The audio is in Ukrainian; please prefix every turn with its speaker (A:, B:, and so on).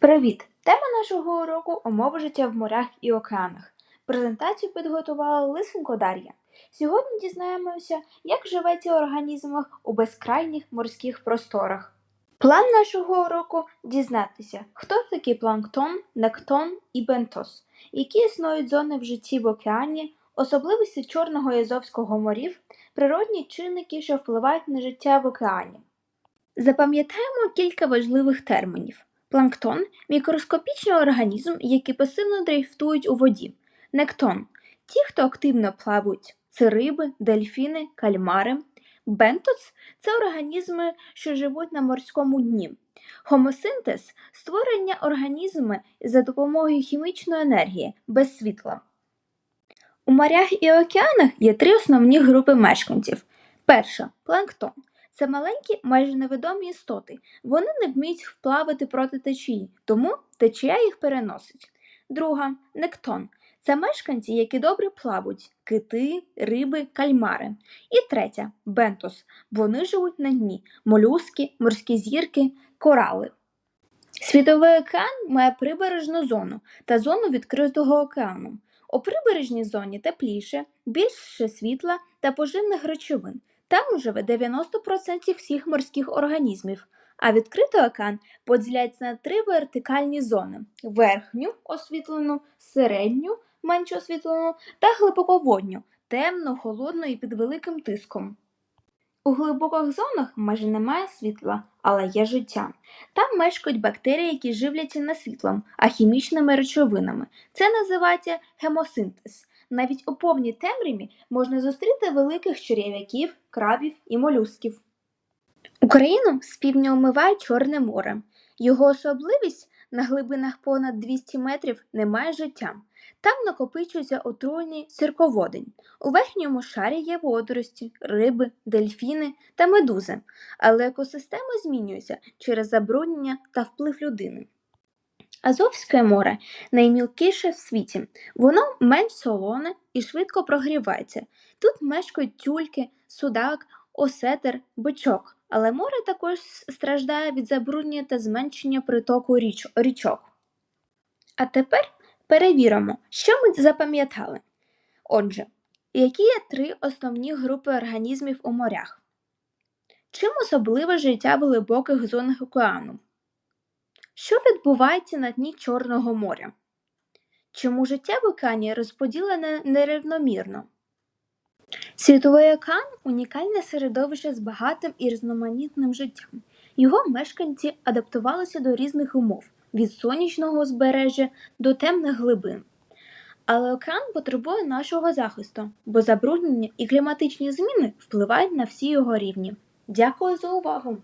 A: Привіт! Тема нашого уроку умови життя в морях і океанах. Презентацію підготувала Лисенко Дар'я. Сьогодні дізнаємося, як живеться організм у безкрайніх морських просторах. План нашого уроку дізнатися, хто такі планктон, нектон і бентос, які існують зони в житті в океані, особливості Чорного і Азовського морів, природні чинники, що впливають на життя в океані. Запам'ятаємо кілька важливих термінів. Планктон мікроскопічний організм, які пасивно дрейфують у воді. Нектон ті, хто активно плавають. Це риби, дельфіни, кальмари. Бентос це організми, що живуть на морському дні. Хомосинтез створення організми за допомогою хімічної енергії без світла. У морях і океанах є три основні групи мешканців. Перша планктон. Це маленькі, майже невідомі істоти. Вони не вміють вплавати проти течії, тому течія їх переносить. Друга нектон. Це мешканці, які добре плавають кити, риби, кальмари. І третя бентос. Вони живуть на дні молюски, морські зірки, корали. Світовий океан має прибережну зону та зону відкритого океану. У прибережній зоні тепліше, більше світла та поживних речовин. Там живе 90% всіх морських організмів, а відкритий океан поділяється на три вертикальні зони: верхню освітлену, середню, менш освітлену та глибоководню, темну, холодну і під великим тиском. У глибоких зонах майже немає світла, але є життя. Там мешкають бактерії, які живляться не світлом, а хімічними речовинами. Це називається гемосинтез. Навіть у повній темряві можна зустріти великих черв'яків, крабів і молюсків. Україну з півдня омиває Чорне море. Його особливість на глибинах понад 200 метрів немає життя. Там накопичується отруйний сірководень. У верхньому шарі є водорості, риби, дельфіни та медузи, але екосистема змінюється через забруднення та вплив людини. Азовське море наймілкіше в світі. Воно менш солоне і швидко прогрівається. Тут мешкають тюльки, судак, осетер, бичок. Але море також страждає від забруднення та зменшення притоку річ- річок. А тепер перевіримо, що ми запам'ятали. Отже, які є три основні групи організмів у морях? Чим особливе життя в глибоких зонах океану? Що відбувається на дні Чорного моря? Чому життя в океані розподілене нерівномірно? Світовий океан унікальне середовище з багатим і різноманітним життям. Його мешканці адаптувалися до різних умов від сонячного узбережжя до темних глибин. Але океан потребує нашого захисту, бо забруднення і кліматичні зміни впливають на всі його рівні. Дякую за увагу!